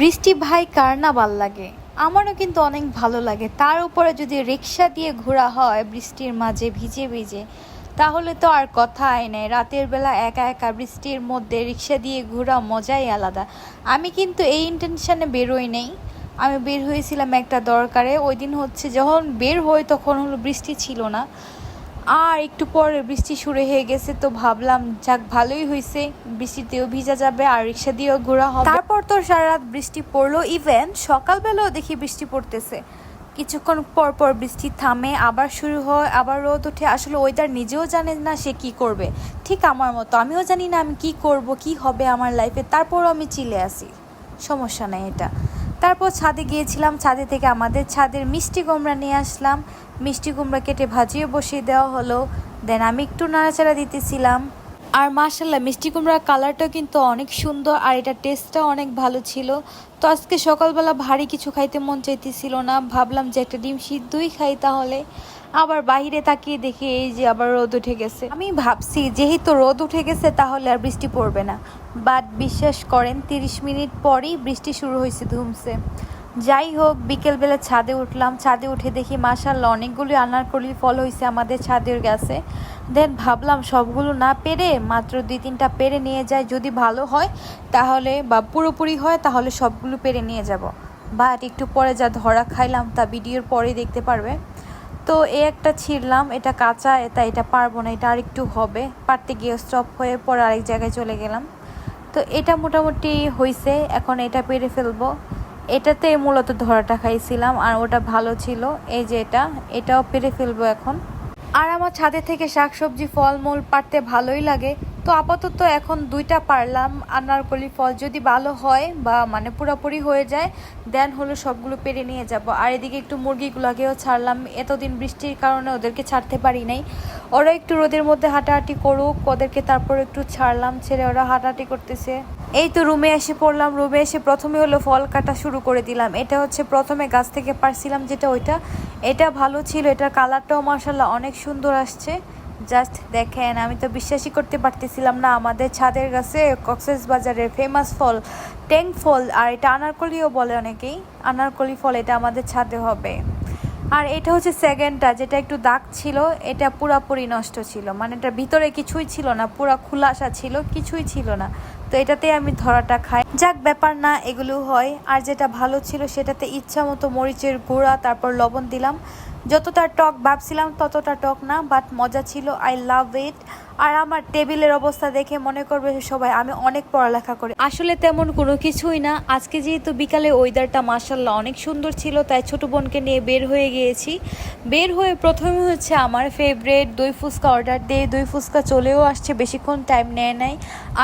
বৃষ্টি ভাই, কার না ভালো লাগে? আমারও কিন্তু অনেক ভালো লাগে। তার উপরে যদি রিক্সা দিয়ে ঘোরা হয়, বৃষ্টির মাঝে ভিজে ভিজে, তাহলে তো আর কথাই নেই। রাতের বেলা একা একা বৃষ্টির মধ্যে রিক্সা দিয়ে ঘোরা মজাই আলাদা। আমি কিন্তু এই ইন্টেনশনে বেরোই নেই। আমি বের হয়েছিলাম একটা দরকারে। ওই দিন হচ্ছে, যখন বের হই, তখন হলো বৃষ্টি ছিল না। আর একটু পরে বৃষ্টি শুরু হয়ে গেছে, তো ভাবলাম যাক ভালোই হয়েছে বৃষ্টিতেও ভিজা যাবে, আর রিক্সা দিয়েও ঘোরা হবে। তারপর তো সারা রাত বৃষ্টি পড়ল। ইভেন সকালবেলাও দেখি বৃষ্টি পড়তেছে। কিছুক্ষণ পর পর বৃষ্টি থামে, আবার শুরু হয়, আবার রোদ ওঠে। আসলে ওয়েদার নিজেও জানে না সে কি করবে। ঠিক আমার মতো, আমিও জানি না আমি কি করব, কি হবে আমার লাইফে তারপরও আমি চিলে আসি সমস্যা নেই এটা। তারপর ছাদে গিয়েছিলাম। ছাদে থেকে আমাদের ছাদের মিষ্টি কুমড়া নিয়ে আসলাম। মিষ্টি কুমড়া কেটে ভাজিয়ে বসিয়ে দেওয়া হলো। দেন আমি একটু নাড়াচাড়া দিতেছিলাম। আর মাশাল্লাহ মিষ্টি কুমড়ার কালারটাও কিন্তু অনেক সুন্দর আর এটা টেস্টটাও অনেক ভালো ছিল। তো আজকে সকালবেলা ভারী কিছু খাইতে মন চাইতেছিল না, ভাবলাম যে একটা ডিম সিদ্ধই খাই তাহলে। আবার বাইরে তাকিয়ে দেখি এই যে আবার রোদ উঠে গেছে। আমি ভাবছি, যেহেতু রোদ উঠে গেছে তাহলে আর বৃষ্টি পড়বে না। বাট বিশ্বাস করেন, তিরিশ মিনিট পরেই বৃষ্টি শুরু হয়েছে ধুমসে। যাই হোক, বিকেলবেলা ছাদে উঠলাম। ছাদে উঠে দেখি মাসাল্লাহ অনেকগুলি আনারকলি ফল হয়েছে আমাদের ছাদের গাছে। দেন ভাবলাম সবগুলো না পেরে, মাত্র দুই তিনটা পেরে নিয়ে যায় যদি ভালো হয়, তাহলে বা পুরোপুরি হয়, তাহলে সবগুলো পেরে নিয়ে যাব। বাট একটু পরে যা ধরা খাইলাম, তা ভিডিওর পরে দেখতে পারবে। তো এ একটা ছিঁড়লাম, এটা কাঁচা এটা এটা পারব না, এটা আরেকটু হবে। পারতে গিয়ে স্টপ হয়ে পরে আরেক জায়গায় চলে গেলাম। তো এটা মোটামুটি হয়েছে এখন এটা পেরে ফেলব। এটাতে মূলত ধরাটা খাইছিলাম, আর ওটা ভালো ছিল। এই যে এটা, এটাও পেরে ফেলব এখন। আর আমার ছাদে থেকে শাকসবজি ফলমূল পারতে ভালোই লাগে। তো আপাতত এখন দুইটা পারলাম। আনারকলি ফল যদি ভালো হয় বা মানে পুরোপুরি হয়ে যায় দেন হলো সবগুলো পেরে নিয়ে যাব। আর এদিকে একটু মুরগিগুলোকেও ছাড়লাম। এতদিন বৃষ্টির কারণে ওদেরকে ছাড়তে পারি নাই। ওরা একটু রোদের মধ্যে হাঁটাহাঁটি করুক, ওদেরকে তারপর একটু ছাড়লাম, ছেড়ে ওরা হাঁটাহাঁটি করতেছে। এই তো রুমে এসে পড়লাম। রুমে এসে প্রথমে হলো ফল কাটা শুরু করে দিলাম। এটা হচ্ছে প্রথমে গাছ থেকে পারছিলাম যেটা ওইটা। এটা ভালো ছিল, এটার কালারটাও মার্শাল্লাহ অনেক সুন্দর আসছে। জাস্ট দেখেন, আমি তো বিশ্বাসই করতে পারতেছিলাম না, আমাদের ছাদের কাছে কক্সেস বাজারের ফেমাস ফল, ট্যাং ফল, আর এটা আনারকলিও বলে অনেকেই, আনারকলি ফল এটা আমাদের ছাদে হবে। আর এটা হচ্ছে সেকেন্ডটা যেটা একটু দাগ ছিল, এটা পুরাপুরি নষ্ট ছিল মানে এটার ভিতরে কিছুই ছিল না, পুরা খুলাসা ছিল, কিছুই ছিল না। তো এটাতে আমি ধরাটা খাই। যাক, ব্যাপার না এগুলো হয়। আর যেটা ভালো ছিল, সেটাতে ইচ্ছা মতো মরিচের গুঁড়া, তারপর লবণ দিলাম। যতটা টক ভাবছিলাম ততটা টক না বাট মজা ছিল আই লাভ ইট আর আমার টেবিলের অবস্থা দেখে মনে করবে সবাই, আমি অনেক পড়ালেখা করি। আসলে তেমন কোনো কিছুই না। আজকে যেহেতু বিকালে ওয়েদারটা মাসাল্লাহ অনেক সুন্দর ছিল, তাই ছোট বোনকে নিয়ে বের হয়ে গিয়েছি। বের হয়ে প্রথমে হচ্ছে আমার ফেভারেট দই ফুচকা অর্ডার দিয়ে দই ফুচকা চলেও আসছে, বেশিক্ষণ টাইম নেয় নাই।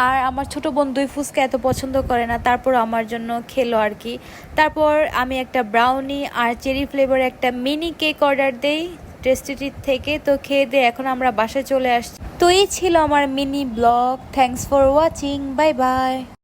আর আমার ছোট বোন দই ফুচকা এত পছন্দ করে না, তারপর আমার জন্য খেলো আর কি। তারপর আমি একটা ব্রাউনি আর চেরি ফ্লেভার একটা মিনি কেক অর্ডার দেই। টেস্টিটির থেকে তো খেয়ে দিয়ে এখন আমরা বাসায় চলে আসছি। তো এই ছিল আমার mini blog. Thanks for watching bye bye